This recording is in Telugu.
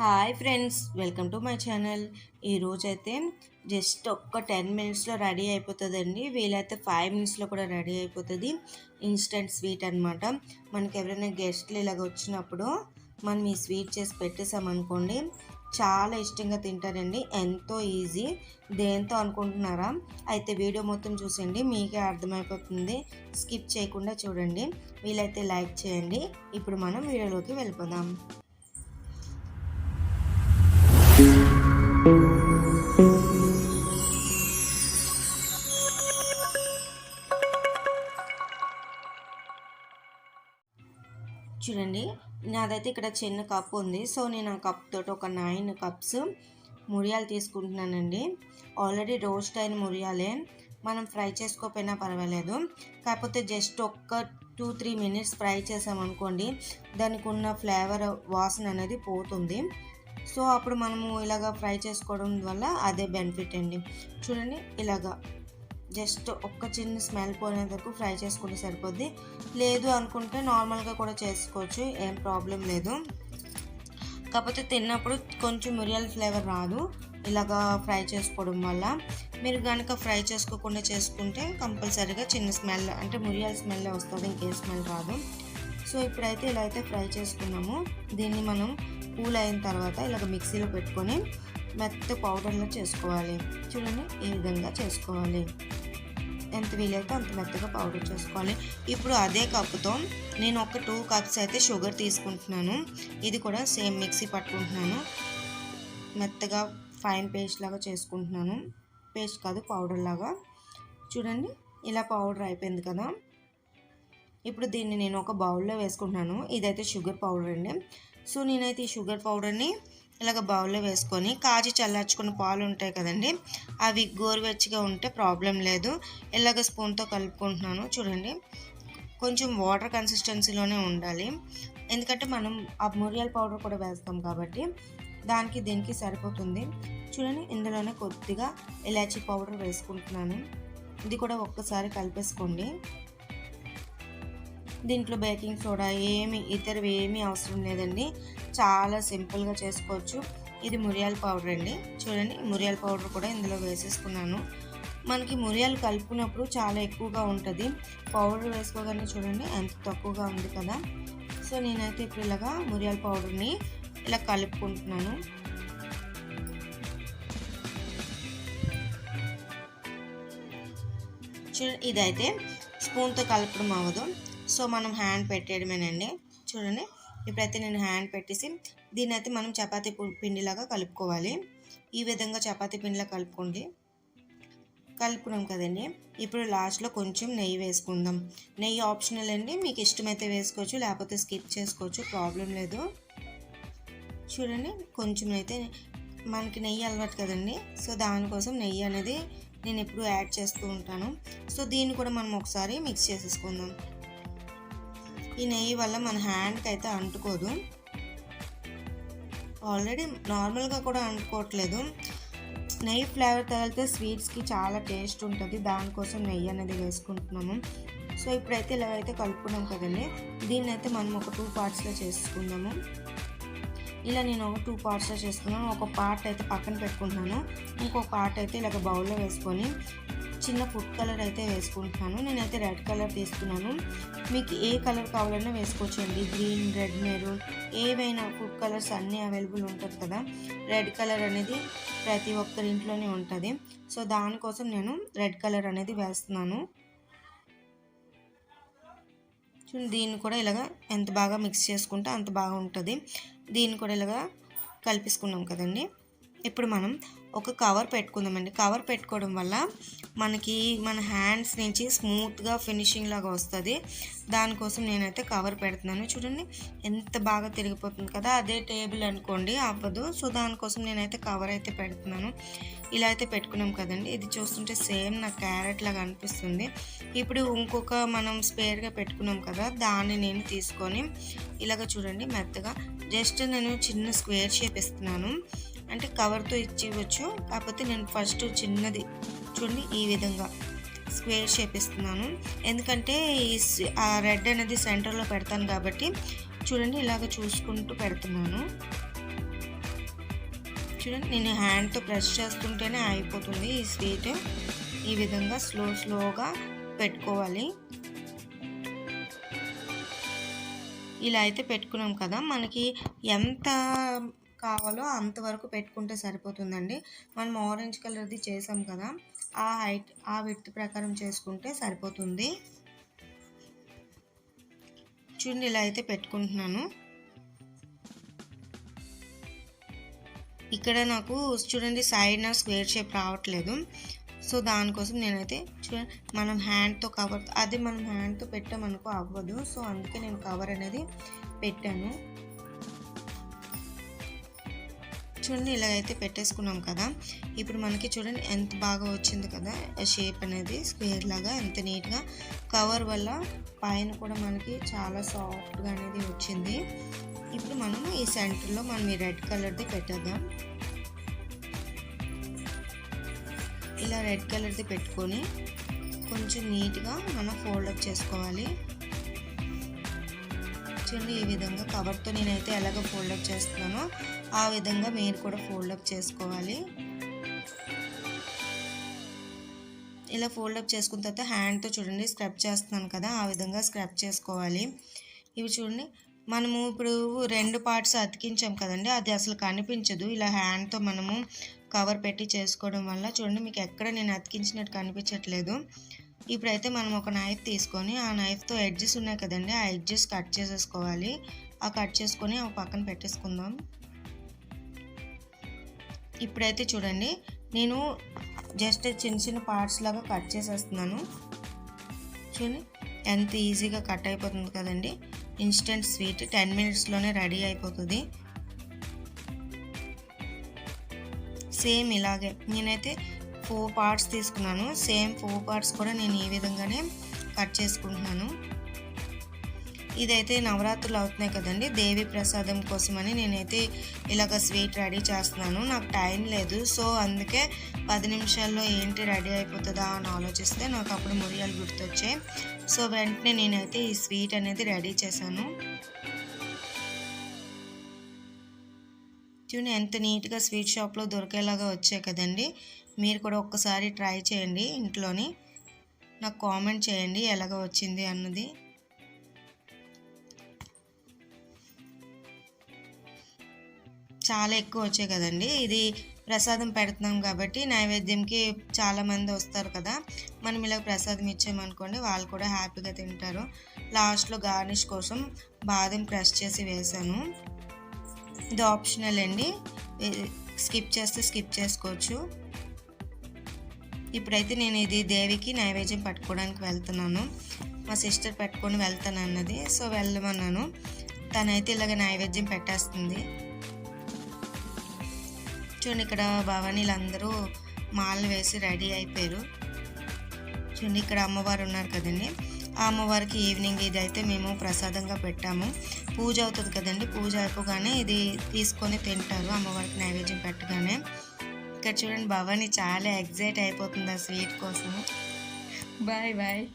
Hi friends welcome to my channel. ఈరోజైతే జస్ట్ ఒక్క టెన్ మినిట్స్లో రెడీ అయిపోతుందండి. వీలైతే ఫైవ్ మినిట్స్లో కూడా రెడీ అయిపోతుంది. ఇన్స్టెంట్ స్వీట్ అనమాట మనకి ఎవరైనా గెస్ట్లు ఇలాగ వచ్చినప్పుడు మనం ఈ స్వీట్ చేసి పెట్టేసామనుకోండి చాలా ఇష్టంగా తింటారండి. ఎంతో ఈజీ. దేంతో అనుకుంటున్నారా? అయితే వీడియో మొత్తం చూసండి మీకే అర్థమైపోతుంది. స్కిప్ చేయకుండా చూడండి. వీలైతే లైక్ చేయండి. ఇప్పుడు మనం వీడియోలోకి వెళ్ళిపోదాం. నాదైతే ఇక్కడ చిన్న కప్ ఉంది. సో నేను ఆ కప్ తోటి ఒక నైన్ కప్స్ మురియాలు తీసుకుంటున్నానండి. ఆల్రెడీ రోస్ట్ అయిన మురియాలే. మనం ఫ్రై చేసుకోకపోయినా పర్వాలేదు. కాకపోతే జస్ట్ ఒక్క టూ త్రీ మినిట్స్ ఫ్రై చేసామనుకోండి దానికి ఉన్న ఫ్లేవర్ వాసన అనేది పోతుంది. సో అప్పుడు మనము ఇలాగ ఫ్రై చేసుకోవడం వల్ల అదే బెనిఫిట్ అండి. చూడండి ఇలాగా జస్ట్ ఒక్క చిన్న స్మెల్ పోయినందుకు ఫ్రై చేసుకుంటే సరిపోద్ది. లేదు అనుకుంటే నార్మల్గా కూడా చేసుకోవచ్చు ఏం ప్రాబ్లం లేదు. కాకపోతే తిన్నప్పుడు కొంచెం మిరియాల ఫ్లేవర్ రాదు ఇలాగా ఫ్రై చేసుకోవడం వల్ల. మీరు కనుక ఫ్రై చేసుకోకుండా చేసుకుంటే కంపల్సరీగా చిన్న స్మెల్ అంటే మిరియాల స్మెల్ వస్తుంది ఇంకే స్మెల్ రాదు. సో ఇప్పుడైతే ఇలా అయితే ఫ్రై చేసుకున్నాము. దీన్ని మనం కూల్ అయిన తర్వాత ఇలాగ మిక్సీలో పెట్టుకొని మెత్త పౌడర్లో చేసుకోవాలి. చూడండి ఈ విధంగా చేసుకోవాలి. ఎంత వీలైతే అంత మెత్తగా పౌడర్ చేసుకోవాలి. ఇప్పుడు అదే కప్పుతో నేను ఒక టూ కప్స్ అయితే షుగర్ తీసుకుంటున్నాను. ఇది కూడా సేమ్ మిక్సీ పట్టుకుంటున్నాను. మెత్తగా ఫైన్ పేస్ట్ లాగా చేసుకుంటున్నాను. పేస్ట్ కాదు పౌడర్ లాగా. చూడండి ఇలా పౌడర్ అయిపోయింది కదా. ఇప్పుడు దీన్ని నేను ఒక బౌల్లో వేసుకుంటున్నాను. ఇదైతే షుగర్ పౌడర్ అండి. సో నేనైతే ఈ షుగర్ పౌడర్ని ఇలాగ బౌల్లో వేసుకొని కాచి చల్లార్చుకున్న పాలు ఉంటాయి కదండి అవి గోరువెచ్చగా ఉంటే ప్రాబ్లం లేదు. ఇలాగ స్పూన్తో కలుపుకుంటున్నాను. చూడండి కొంచెం వాటర్ కన్సిస్టెన్సీలోనే ఉండాలి. ఎందుకంటే మనం ఆ మురియాల పౌడర్ కూడా వేస్తాం కాబట్టి దానికి దీనికి సరిపోతుంది. చూడండి ఇందులోనే కొద్దిగా ఇలాచీ పౌడర్ వేసుకుంటున్నాను. ఇది కూడా ఒక్కసారి కలిపేసుకోండి. దీంట్లో బేకింగ్ సోడా ఏమి ఇతరవి ఏమీ అవసరం లేదండి. చాలా సింపుల్గా చేసుకోవచ్చు. ఇది మురియాల పౌడర్ అండి. చూడండి మురియాల పౌడర్ కూడా ఇందులో వేసేసుకున్నాను. మనకి మురియాలు కలుపుకున్నప్పుడు చాలా ఎక్కువగా ఉంటుంది. పౌడర్ వేసుకోగానే చూడండి ఎంత తక్కువగా ఉంది కదా. సో నేనైతే ఇప్పుడు ఇలాగా మురియాల పౌడర్ని ఇలా కలుపుకుంటున్నాను. చూడండి ఇదైతే స్పూన్తో కలపడం అవ్వదు. సో మనం హ్యాండ్ పెట్టేయడమేనండి. చూడండి. ఇప్పుడైతే నేను హ్యాండ్ పెట్టేసి దీన్ని అయితే మనం చపాతీ పిండిలాగా కలుపుకోవాలి. ఈ విధంగా చపాతీ పిండిలా కలుపుకోండి. కలుపుకున్నాం కదండి. ఇప్పుడు లాస్ట్లో కొంచెం నెయ్యి వేసుకుందాం. నెయ్యి ఆప్షనల్ అండి. మీకు ఇష్టమైతే వేసుకోవచ్చు. లేకపోతే స్కిప్ చేసుకోవచ్చు. ప్రాబ్లం లేదు. చూడండి. కొంచెం అయితే మనకి నెయ్యి అలవాటు కదండి. సో దానికోసం నెయ్యి అనేది నేను ఎప్పుడు యాడ్ చేస్తూ ఉంటాను. సో దీన్ని కూడా మనం ఒకసారి మిక్స్ చేసేసుకుందాం. ఈ నెయ్యి వల్ల మన హ్యాండ్కి అయితే అంటుకోదు. ఆల్రెడీ నార్మల్గా కూడా అంటుకోవట్లేదు. నెయ్యి ఫ్లేవర్ తగిలితే స్వీట్స్కి చాలా టేస్ట్ ఉంటుంది. దానికోసం నెయ్యి అనేది వేసుకుంటున్నాము. సో ఇప్పుడైతే ఇలాగైతే కలుపుకున్నాం కదండి. దీన్ని అయితే మనం ఒక టూ పార్ట్స్లో చేసుకుందాము. ఇలా నేను ఒక టూ పార్ట్స్లో చేసుకున్నాను. ఒక పార్ట్ అయితే పక్కన పెట్టుకుంటున్నాను. ఇంకో పార్ట్ అయితే ఇలాగ బౌల్లో వేసుకొని చిన్న ఫుడ్ కలర్ అయితే వేసుకుంటున్నాను. నేనైతే రెడ్ కలర్ తీసుకున్నాను. మీకు ఏ కలర్ కావాలన్నా వేసుకోవచ్చండి. గ్రీన్ రెడ్ మెరూన్ ఏవైనా ఫుడ్ కలర్స్ అన్నీ అవైలబుల్ ఉంటుంది కదా. రెడ్ కలర్ అనేది ప్రతి ఒక్కరి ఇంట్లోనే ఉంటుంది. సో దానికోసం నేను రెడ్ కలర్ అనేది వేస్తున్నాను. దీన్ని కూడా ఇలాగ ఎంత బాగా మిక్స్ చేసుకుంటే అంత బాగా ఉంటుంది దీన్ని కూడా ఇలాగా కలిపేసుకున్నాం కదండి. ఇప్పుడు మనం ఒక కవర్ పెట్టుకుందామండి. కవర్ పెట్టుకోవడం వల్ల మనకి మన హ్యాండ్స్ నుంచి స్మూత్గా ఫినిషింగ్ లాగా వస్తుంది. దానికోసం నేనైతే కవర్ పెడుతున్నాను. చూడండి ఎంత బాగా తిరిగిపోతుంది కదా. అదే టేబుల్ అనుకోండి అవ్వదు. సో దానికోసం నేనైతే కవర్ అయితే పెడుతున్నాను. ఇలా అయితే పెట్టుకున్నాం కదండి. ఇది చూస్తుంటే సేమ్ నాకు క్యారెట్ లాగా అనిపిస్తుంది. ఇప్పుడు ఇంకొక మనం స్పేర్గా పెట్టుకున్నాం కదా దాన్ని నేను తీసుకొని ఇలాగ చూడండి మెత్తగా. జస్ట్ నేను చిన్న స్క్వేర్ షేప్ ఇస్తున్నాను. అంటే కవర్తో ఇచ్చివచ్చు కాకపోతే నేను ఫస్ట్ చిన్నది చూడండి ఈ విధంగా స్క్వేర్ షేప్ ఇస్తున్నాను. ఎందుకంటే ఈ ఆ రెడ్ అనేది సెంటర్లో పెడతాను కాబట్టి చూడండి ఇలాగ చూసుకుంటూ పెడుతున్నాను. చూడండి నేను హ్యాండ్తో ప్రెస్ చేస్తుంటేనే అయిపోతుంది ఈ స్వీట్ ఈ విధంగా స్లో స్లోగా పెట్టుకోవాలి. ఇలా అయితే పెట్టుకున్నాం కదా. మనకి ఎంత కావాలో అంతవరకు పెట్టుకుంటే సరిపోతుందండి. మనం ఆరెంజ్ కలర్ది చేసాం కదా ఆ హైట్ ఆ విత్ ప్రకారం చేసుకుంటే సరిపోతుంది. చూడండి ఇలా అయితే పెట్టుకుంటున్నాను. ఇక్కడ నాకు చూడండి సైడ్ నా స్క్వేర్ షేప్ రావట్లేదు. సో దానికోసం నేనైతే చూడండి మనం హ్యాండ్తో కవర్ అది మనం హ్యాండ్తో పెట్టామనుకో అవ్వదు. సో అందుకే నేను కవర్ అనేది పెట్టాను. చూడండి ఇలాగైతే పెట్టేసుకున్నాం కదా. ఇప్పుడు మనకి చూడండి ఎంత బాగా వచ్చింది కదా షేప్ అనేది స్క్వేర్ లాగా ఎంత నీట్గా. కవర్ వల్ల పైన కూడా మనకి చాలా సాఫ్ట్గా అనేది వచ్చింది. ఇప్పుడు మనం ఈ సెంటర్లో మనం ఈ రెడ్ కలర్ది పెట్టేద్దాం. ఇలా రెడ్ కలర్ది పెట్టుకొని కొంచెం నీట్గా మనం ఫోల్డప్ చేసుకోవాలి. చూడండి ఈ విధంగా కవర్తో నేనైతే ఎలాగ ఫోల్డప్ చేస్తున్నానో ఆ విధంగా మీరు కూడా ఫోల్డప్ చేసుకోవాలి. ఇలా ఫోల్డప్ చేసుకున్న తర్వాత హ్యాండ్తో చూడండి స్క్రబ్ చేస్తున్నాను కదా ఆ విధంగా స్క్రబ్ చేసుకోవాలి. ఇవి చూడండి మనము ఇప్పుడు రెండు పార్ట్స్ అతికించాం కదండి అది అసలు కనిపించదు. ఇలా హ్యాండ్తో మనము కవర్ పెట్టి చేసుకోవడం వల్ల చూడండి మీకు ఎక్కడ నేను అతికించినట్టు కనిపించట్లేదు. ఇప్పుడైతే మనం ఒక నైఫ్ తీసుకొని ఆ నైఫ్తో ఎడ్జెస్ ఉన్నాయి కదండి ఆ ఎడ్జెస్ కట్ చేసేసుకోవాలి. ఆ కట్ చేసుకొని ఆ పక్కన పెట్టేసుకుందాం. ఇప్పుడైతే చూడండి నేను జస్ట్ చిన్న చిన్న పార్ట్స్ లాగా కట్ చేసేస్తున్నాను. చూడండి ఎంత ఈజీగా కట్ అయిపోతుంది కదండి. ఇన్స్టెంట్ స్వీట్ టెన్ మినిట్స్లోనే రెడీ అయిపోతుంది. సేమ్ ఇలాగే నేనైతే ఫోర్ పార్ట్స్ తీసుకున్నాను. సేమ్ ఫోర్ పార్ట్స్ కూడా నేను ఈ విధంగానే కట్ చేసుకుంటున్నాను. ఇదైతే నవరాత్రులు అవుతున్నాయి కదండి. దేవి ప్రసాదం కోసమని నేనైతే ఇలాగ స్వీట్ రెడీ చేస్తున్నాను. నాకు టైం లేదు. సో అందుకే పది నిమిషాల్లో ఏంటి రెడీ అయిపోతుందా అని ఆలోచిస్తే నాకు అప్పుడు మురియాలు గుర్తొచ్చాయి. సో వెంటనే నేనైతే ఈ స్వీట్ అనేది రెడీ చేశాను. చూడండి ఎంత నీట్గా స్వీట్ షాప్లో దొరికేలాగా వచ్చాయి కదండి మీరు కూడా ఒక్కసారి ట్రై చేయండి ఇంట్లోని. నాకు కామెంట్ చేయండి ఎలాగ వచ్చింది అన్నది. చాలా ఎక్కువ వచ్చాయి కదండి ఇది ప్రసాదం పెడుతున్నాం కాబట్టి నైవేద్యంకి చాలామంది వస్తారు కదా మనం ఇలా ప్రసాదం ఇచ్చామనుకోండి వాళ్ళు కూడా హ్యాపీగా తింటారు. లాస్ట్లో గార్నిష్ కోసం బాదం క్రష్ చేసి వేసాను ఇది ఆప్షనల్ అండి. స్కిప్ చేస్తే స్కిప్ చేసుకోవచ్చు. ఇప్పుడైతే నేను ఇది దేవికి నైవేద్యం పట్టుకోవడానికి వెళ్తున్నాను. మా సిస్టర్ పెట్టుకొని వెళ్తాను అన్నది. సో వెళ్ళమన్నాను. తనైతే ఇలాగ నైవేద్యం పెట్టేస్తుంది. చూడండి ఇక్కడ భవానీలు అందరూ మాలలు వేసి రెడీ అయిపోయారు. చూడండి ఇక్కడ అమ్మవారు ఉన్నారు కదండి. అమ్మవారికి ఈవినింగ్ ఇది అయితే మేము ప్రసాదంగా పెట్టాము. పూజ అవుతుంది కదండి పూజ అయిపోగానే ఇది తీసుకొని తింటారు అమ్మవారికి నైవేద్యం పెట్టగానే. ఇక్కడ చూడండి భవానీ చాలా ఎగ్జైట్ అయిపోతుంది ఆ స్వీట్ కోసం బాయ్ బాయ్.